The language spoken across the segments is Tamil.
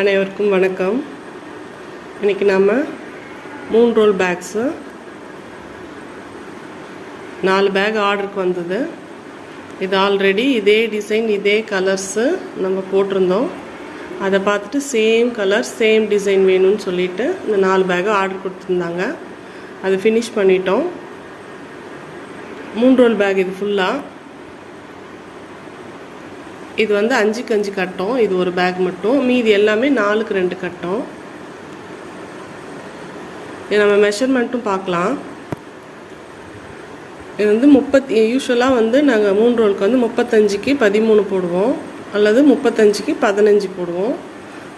அனைவருக்கும் வணக்கம். இன்றைக்கி நாம் மூணு ரோல் பேக்ஸு நாலு பேக் ஆர்டருக்கு வந்தது. இது ஆல்ரெடி இதே டிசைன் இதே கலர்ஸு நம்ம போட்டிருந்தோம். அதை பார்த்துட்டு சேம் கலர் சேம் டிசைன் வேணும்னு சொல்லிட்டு இந்த நாலு பேக்கு ஆர்டர் கொடுத்துருந்தாங்க. அது ஃபினிஷ் பண்ணிட்டோம். மூணு ரோல் பேக் இது ஃபுல்லாக இது வந்து அஞ்சுக்கு அஞ்சு கட்டம். இது ஒரு பேக் மட்டும். மீதி எல்லாமே நாலுக்கு ரெண்டு கட்டம். நம்ம மெஷர்மெண்ட்டும் பார்க்கலாம். இது வந்து முப்பத்தி யூஸ்வலாக வந்து நாங்கள் மூணு ரோலுக்கு வந்து முப்பத்தஞ்சுக்கு பதிமூணு போடுவோம். அல்லது முப்பத்தஞ்சுக்கு பதினஞ்சு போடுவோம்.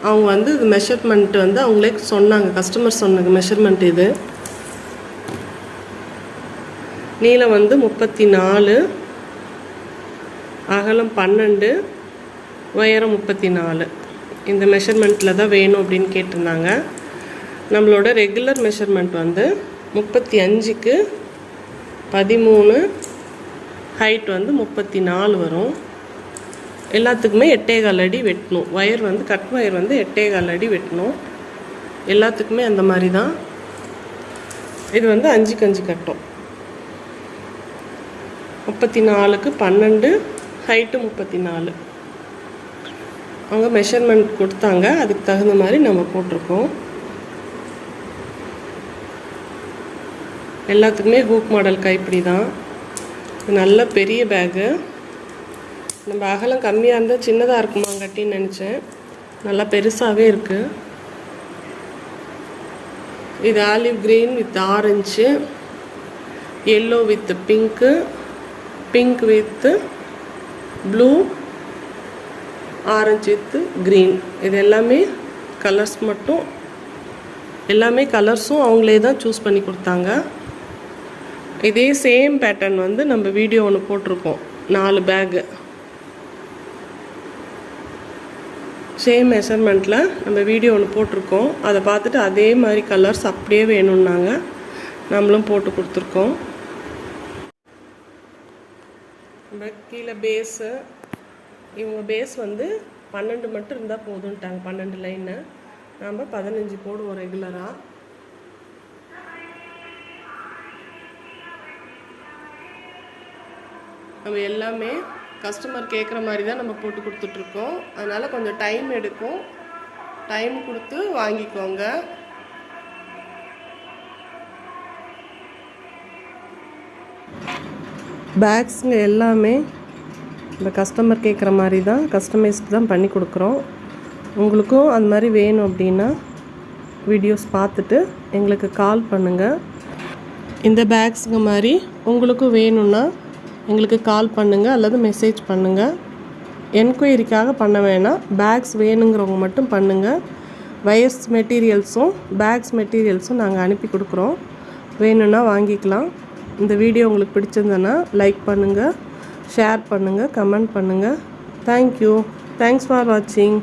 அவங்க வந்து இது மெஷர்மெண்ட் வந்து அவங்களே சொன்னாங்க. கஸ்டமர் சொன்னாங்க மெஷர்மெண்ட் இது. நீளம் வந்து முப்பத்தி நாலு. அகலம் பன்னெண்டு உயரம் முப்பத்தி நாலு இந்த மெஷர்மெண்ட்டில் தான் வேணும் அப்படின்னு கேட்டிருந்தாங்க. நம்மளோட ரெகுலர் மெஷர்மெண்ட் வந்து முப்பத்தி அஞ்சுக்கு பதிமூணு ஹைட் வந்து முப்பத்தி நாலு வரும். எல்லாத்துக்குமே எட்டே கால் அடி வெட்டணும். ஒயர் வந்து கட் ஒயர் வந்து எட்டே கால் அடி வெட்டணும். எல்லாத்துக்குமே அந்த மாதிரி தான். இது வந்து அஞ்சுக்கு அஞ்சு கட்டும். முப்பத்தி நாலுக்கு பன்னெண்டு ஹைட்டு முப்பத்தி நாலு அவங்க மெஷர்மெண்ட் கொடுத்தாங்க. அதுக்கு தகுந்த மாதிரி நம்ம போட்டிருக்கோம். எல்லாத்துக்குமே ஹூக் மாடல் கைப்பிடி தான். நல்ல பெரிய பேகு. நம்ம அகலம் கம்மியாக இருந்தால் சின்னதாக இருக்குமாங்கட்டின்னு நினச்சேன். நல்லா பெருசாகவே இருக்குது இது olive green with orange yellow with pink pink with blue orange with green இது எல்லாமே கலர்ஸ் மட்டும் எல்லாமே கலர்ஸும் அவங்களே தான் சூஸ் பண்ணி கொடுத்தாங்க. இதே சேம் பேட்டர்ன் வந்து நம்ம வீடியோ ஒன்று போட்டிருக்கோம். நாலு பேகு சேம் மெஷர்மெண்ட்டில் நம்ம வீடியோ ஒன்று போட்டிருக்கோம். அதை பார்த்துட்டு அதே மாதிரி கலர்ஸ் அப்படியே வேணும்னாங்க. நம்மளும் போட்டு கொடுத்துருக்கோம். நம்ம கீழே பேஸு இவங்க பேஸ் வந்து பன்னெண்டு மட்டும் இருந்தால் போதும்ட்டாங்க பன்னெண்டு லைனு நாம் பதினஞ்சு போடுவோம் ரெகுலராக நம்ம எல்லாமே கஸ்டமர் கேட்குற மாதிரி தான் நம்ம போட்டு கொடுத்துட்ருக்கோம் அதனால் கொஞ்சம் டைம் எடுக்கும். டைம் கொடுத்து வாங்கிக்கோங்க. பேக்ஸுங்க எல்லாமே இந்த கஸ்டமர் கேட்குற மாதிரி தான் கஸ்டமைஸ்க்கு தான் பண்ணி கொடுக்குறோம். உங்களுக்கும் அந்த மாதிரி வேணும் அப்படின்னா வீடியோஸ் பார்த்துட்டு எங்களுக்கு கால் பண்ணுங்கள் இந்த பேக்ஸுங்க மாதிரி உங்களுக்கும் வேணும்னா எங்களுக்கு கால் பண்ணுங்கள் அல்லது மெசேஜ் பண்ணுங்கள் என்கொயரிக்காக பண்ண வேணாம். பேக்ஸ் வேணுங்கிறவங்க மட்டும் பண்ணுங்கள் வயர்ஸ் மெட்டீரியல்ஸும் பேக்ஸ் மெட்டீரியல்ஸும் நாங்கள் அனுப்பி கொடுக்குறோம். வேணும்னா வாங்கிக்கலாம். இந்த வீடியோ உங்களுக்கு பிடிச்சிருந்தனா லைக் பண்ணுங்கள் ஷேர் பண்ணுங்கள் கமெண்ட் பண்ணுங்கள் தேங்க்யூ தேங்க்ஸ் ஃபார் வாட்சிங்